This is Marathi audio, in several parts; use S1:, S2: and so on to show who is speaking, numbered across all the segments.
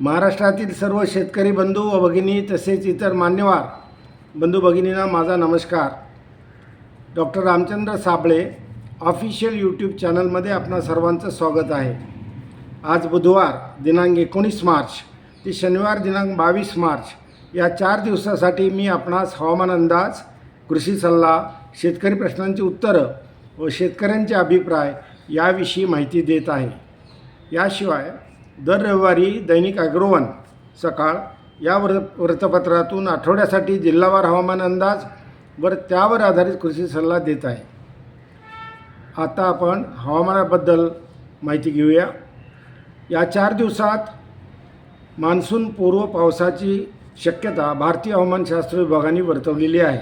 S1: महाराष्ट्रातील सर्व शेतकरी बंधू व भगिनी तसेच इतर मान्यवर बंधू भगिनींना माझा नमस्कार. Doctor Ramchandra Sable official YouTube चॅनलमध्ये आपणा सर्वांचं स्वागत आहे. आज बुधवार दिनांक एकोणीस मार्च ते शनिवार दिनांक बावीस मार्च या चार दिवसासाठी मी आपणास हवामान अंदाज कृषी सल्ला शेतकरी प्रश्नांची उत्तरं व शेतकऱ्यांचे अभिप्राय याविषयी माहिती देत आहे. याशिवाय दर रविवारी दैनिक अग्रवन सकाळ या वृ वृत्तपत्रातून आठवड्यासाठी जिल्हावार हवामान अंदाज वर त्यावर आधारित कृषी सल्ला देत आहे. आता आपण हवामानाबद्दल माहिती घेऊया. या चार दिवसात मान्सून पूर्व पावसाची शक्यता भारतीय हवामानशास्त्र विभागाने वर्तवलेली आहे.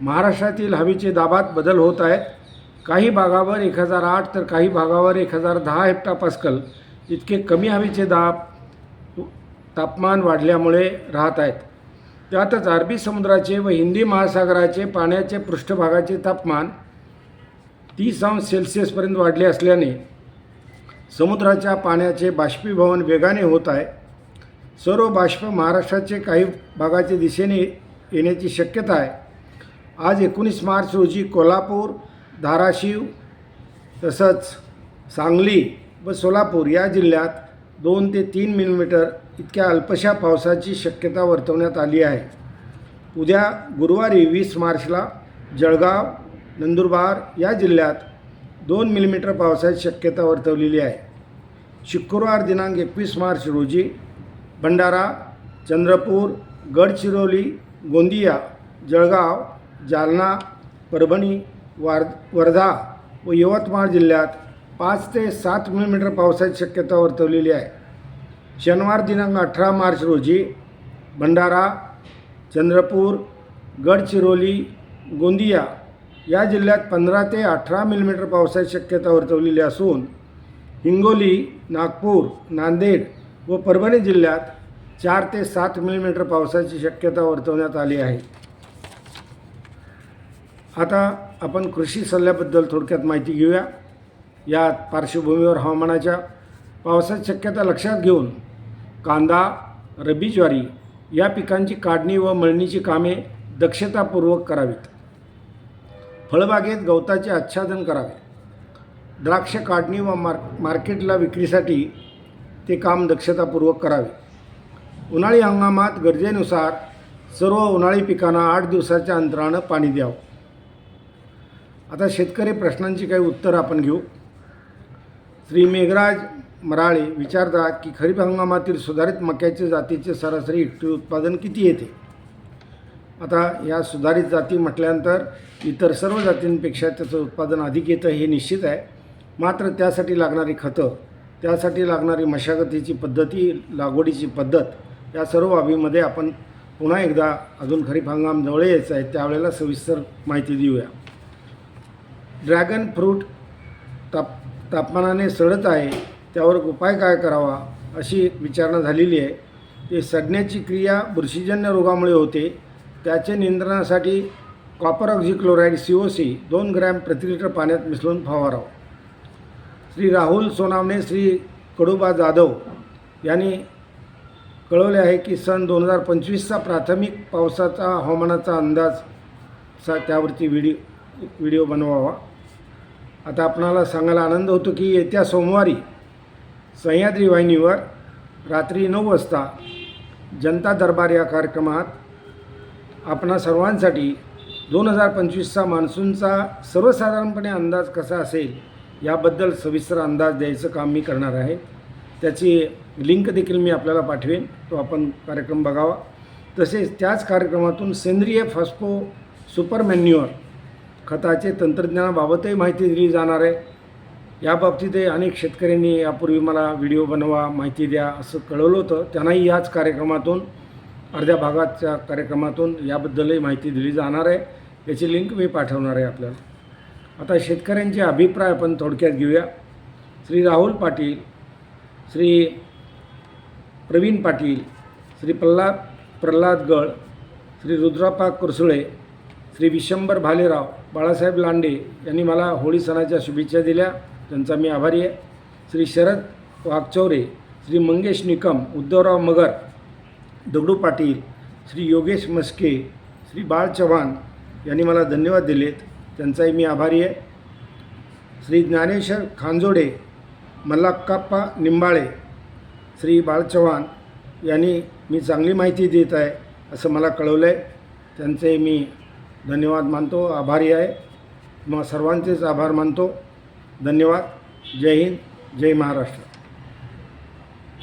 S1: महाराष्ट्रातील हवेचे दाबात बदल होत आहेत. काही भागावर एक हजार आठ तर काही भागावर एक हजार दहा हेक्टा पास्कल इतके कमी हवेचे दाब तापमान वाढल्यामुळे राहत आहेत. त्यातच अरबी समुद्राचे व हिंदी महासागराचे पाण्याचे पृष्ठभागाचे तापमान तीस अंश सेल्सिअसपर्यंत वाढले असल्याने समुद्राच्या पाण्याचे बाष्पीभवन वेगाने होत आहे. सर्व बाष्प महाराष्ट्राचे काही भागाच्या दिशेने येण्याची शक्यता आहे. आज एकोणीस मार्च रोजी कोल्हापूर धाराशिव तसंच सांगली व सोलापूर या जिल्ह्यात दोन ते तीन मिलीमीटर इतक्या अल्पशा पावसाची शक्यता वर्तवण्यात आली आहे. उद्या गुरुवारी वीस मार्चला जळगाव नंदुरबार या जिल्ह्यात दोन मिलीमीटर पावसाची शक्यता वर्तवलेली आहे. शुक्रवार दिनांक एकवीस मार्च रोजी भंडारा चंद्रपूर गडचिरोली गोंदिया जळगाव जालना परभणी वार वर्धा व यवतमाळ जिल्ह्यात पाच ते सात मिलीमीटर पावसाची शक्यता वर्तवलेली आहे. शनिवार दिनांक अठरा मार्च रोजी भंडारा चंद्रपूर गडचिरोली गोंदिया या जिल्ह्यात पंधरा ते अठरा मिलीमीटर पावसाची शक्यता वर्तवलेली असून हिंगोली नागपूर नांदेड व परभणी जिल्ह्यात चार ते सात मिलीमीटर पावसाची शक्यता वर्तवण्यात आली आहे. आता आपण कृषी सल्ल्याबद्दल थोडक्यात माहिती घेऊया. या पार्श्वभूमीवर हवामानाच्या पावसाची शक्यता लक्षात घेऊन कांदा रब्बी ज्वारी या पिकांची काढणी व मळणीची कामे दक्षतापूर्वक करावीत. फळबागेत गवताचे आच्छादन करावे. द्राक्ष काढणी व मार मार्केटला विक्रीसाठी ते काम दक्षतापूर्वक करावे. उन्हाळी हंगामात गरजेनुसार सर्व उन्हाळी पिकांना आठ दिवसाच्या अंतरानं पाणी द्यावं. आता शेतकरी प्रश्नांची काही उत्तरं आपण घेऊ. श्री मेघराज मराळे विचारतात की खरीप हंगामातील सुधारित मक्याचे जातीचे सरासरी हेक्टरी उत्पादन किती येते? आता या सुधारित जाती म्हटल्यानंतर इतर सर्व जातींपेक्षा त्याचं उत्पादन अधिक येतं हे निश्चित आहे. मात्र त्यासाठी लागणारी खतं त्यासाठी लागणारी मशागतीची पद्धती लागवडीची पद्धत या सर्व बाबीमध्ये आपण पुन्हा एकदा अजून खरीप हंगाम जवळ यायचं आहे त्यावेळेला सविस्तर माहिती देऊया. ड्रॅगन फ्रूट ताप तापमानाने सडत आहे त्यावर उपाय काय करावा अशी विचारणा झालेली आहे. ते सडण्याची क्रिया बुरशीजन्य रोगामुळे होते. त्याचे नियंत्रणासाठी copper oxychloride C O C दोन ग्रॅम प्रति लिटर पाण्यात मिसळून फवारावं. श्री राहुल सोनावणे श्री कडुबा जाधव यांनी कळवले आहे की सन दोन हजार पंचवीसचा प्राथमिक पावसाचा हवामानाचा अंदाज सा त्यावरती व्हिडिओ व्हिडिओ बनवावा. आता आपणाला सांगायला आनंद होतो की येत्या सोमवारी सह्याद्री वाहिनीवर रात्री नऊ वाजता जनता दरबार या कार्यक्रमात आपणा सर्वांसाठी दोन हजार पंचवीसचा मान्सूनचा सर्वसाधारणपणे अंदाज कसा असेल याबद्दल सविस्तर अंदाज द्यायचं काम मी करणार आहे. त्याची लिंक देखील मी आपल्याला पाठवेन. तो आपण कार्यक्रम बघावा. तसेच त्याच कार्यक्रमातून सेंद्रिय फॉस्फो सुपर मॅन्युअर खताचे तंत्रज्ञानाबाबतही माहिती दिली जाणार आहे. याबाबतीतही अनेक शेतकऱ्यांनी यापूर्वी मला व्हिडिओ बनवा माहिती द्या असं कळवलं होतं. त्यांनाही याच कार्यक्रमातून अर्ध्या भागाच्या कार्यक्रमातून याबद्दलही माहिती दिली जाणार आहे. याची लिंक मी पाठवणार आहे आपल्याला. आता शेतकऱ्यांचे अभिप्राय आपण थोडक्यात घेऊया. श्री राहुल पाटील श्री प्रवीण पाटील श्री प्रल्हाद प्रल्हाद गळ श्री रुद्रापा कुरसुळे श्री विशंभर भालेराव बाळासाहेब लांडे यांनी मला होळी सणाच्या शुभेच्छा दिल्या. त्यांचा मी आभारी आहे. श्री शरद वाघचौरे श्री मंगेश निकम उद्धवराव मगर दगडू पाटील श्री योगेश मस्के श्री बाळ चव्हाण यांनी मला धन्यवाद दिलेत. त्यांचाही मी आभारी आहे. श्री ज्ञानेश्वर खांजोडे मल्लाक्काप्पा निंबाळे श्री बाळ चव्हाण यांनी मी चांगली माहिती देत आहे असं मला कळवलं आहे त्यांचे मी धन्यवाद मानतो आभारी आहे. मग सर्वांचेच आभार मानतो. धन्यवाद. जय हिंद जय महाराष्ट्र.